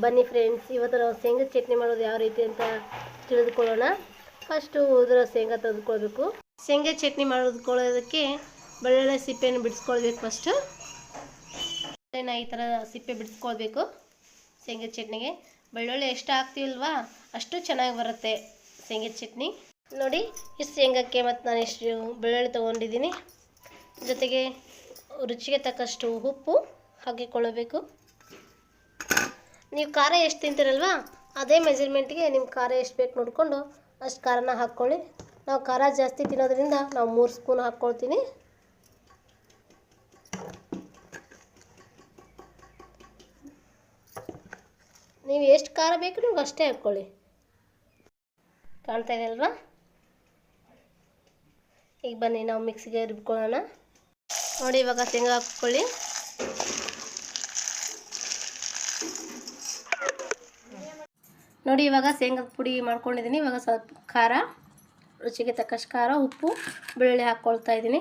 ಬನ್ನಿ ಫ್ರೆಂಡ್ಸ್ ಇವತ್ತು ನಾವು ಶೇಂಗಾ ಚಟ್ನಿ ಮಾಡೋದು ಯಾವ ರೀತಿ ಅಂತ ತಿಳಿದುಕೊಳ್ಳೋಣ. ಫಸ್ಟು ಉದುರ ಶೇಂಗಾ ತೆಗೆದುಕೊಳ್ಬೇಕು. ಶೇಂಗಾ ಚಟ್ನಿ ಮಾಡೋದಕ್ಕೆ ಬೆಳ್ಳುಳ್ಳಿ ಸಿಪ್ಪೆಯನ್ನು ಬಿಡಿಸ್ಕೊಳ್ಬೇಕು ಫಸ್ಟು ಈ ಥರ ಸಿಪ್ಪೆ ಬಿಡಿಸ್ಕೊಳ್ಬೇಕು ಶೇಂಗಾ ಚಟ್ನಿಗೆ. ಬೆಳ್ಳುಳ್ಳಿ ಎಷ್ಟು ಹಾಕ್ತೀವಲ್ವಾ ಅಷ್ಟು ಚೆನ್ನಾಗಿ ಬರುತ್ತೆ ಶೇಂಗಾ ಚಟ್ನಿ. ನೋಡಿ ಇಷ್ಟು ಶೇಂಗಕ್ಕೆ ಮತ್ತು ನಾನು ಇಷ್ಟು ಬೆಳ್ಳುಳ್ಳಿ ತೊಗೊಂಡಿದ್ದೀನಿ. ಜೊತೆಗೆ ರುಚಿಗೆ ತಕ್ಕಷ್ಟು ಉಪ್ಪು ಹಾಕಿಕೊಳ್ಳಬೇಕು. ನೀವು ಖಾರ ಎಷ್ಟು ತಿಂತೀರಲ್ವಾ? ಅದೇ ಮೆಜರ್ಮೆಂಟ್ಗೆ ನಿಮ್ಮ ಖಾರ ಎಷ್ಟು ಬೇಕು ನೋಡಿಕೊಂಡು ಅಷ್ಟು ಖಾರನ ಹಾಕ್ಕೊಳ್ಳಿ. ನಾವು ಖಾರ ಜಾಸ್ತಿ ತಿನ್ನೋದ್ರಿಂದ ನಾವು ಮೂರು ಸ್ಪೂನ್ ಹಾಕ್ಕೊಳ್ತೀನಿ. ನೀವು ಎಷ್ಟು ಖಾರ ಬೇಕು ನಿಮ್ಗೆ ಅಷ್ಟೇ ಹಾಕ್ಕೊಳ್ಳಿ. ಕಾಣ್ತಾ ಇದೆ ಈಗ ಬನ್ನಿ, ನಾವು ಮಿಕ್ಸಿಗೆ ರುಬ್ಕೊಳ್ಳೋಣ. ನೋಡಿ ಇವಾಗ ಶೇಂಗಾ ಹಾಕ್ಕೊಳ್ಳಿ. ನೋಡಿ ಇವಾಗ ಶೇಂಗಾ ಪುಡಿ ಮಾಡ್ಕೊಂಡಿದ್ದೀನಿ. ಇವಾಗ ಸ್ವಲ್ಪ ಖಾರ ರುಚಿಗೆ ತಕ್ಕಷ್ಟು ಖಾರ ಉಪ್ಪು ಬೆಳ್ಳುಳ್ಳಿ ಹಾಕ್ಕೊಳ್ತಾ ಇದ್ದೀನಿ.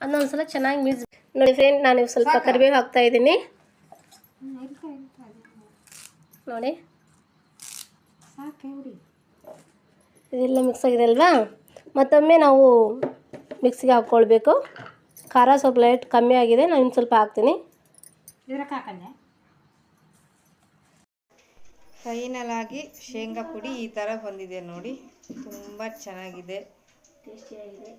ಅದನ್ನೊಂದ್ಸಲ ಚೆನ್ನಾಗಿ ಮಿಕ್ಸ್ ನೋಡಿ ಫ್ರೆಂಡ್ ನಾನು ಸ್ವಲ್ಪ ಕರಿಬೇವು ಹಾಕ್ತಾ ಇದ್ದೀನಿ. ನೋಡಿ. ಇದೆಲ್ಲ ಮಿಕ್ಸ್ ಆಗಿದೆ ಅಲ್ವಾ? ಮತ್ತೊಮ್ಮೆ ನಾವು ಮಿಕ್ಸಿಗೆ ಹಾಕ್ಕೊಳ್ಬೇಕು ಖಾರ ಸ್ವಲ್ಪ ಲೈಟ್ ಕಮ್ಮಿ ಆಗಿದೆ. ನಾನು ಇನ್ನು ಸ್ವಲ್ಪ ಹಾಕ್ತೀನಿ. ಫೈನಲ್ ಆಗಿ ಶೇಂಗಾ ಪುಡಿ ಈ ಥರ ಬಂದಿದೆ ನೋಡಿ. ತುಂಬ ಚೆನ್ನಾಗಿದೆ. ಟೇಸ್ಟಿಯಾಗಿದೆ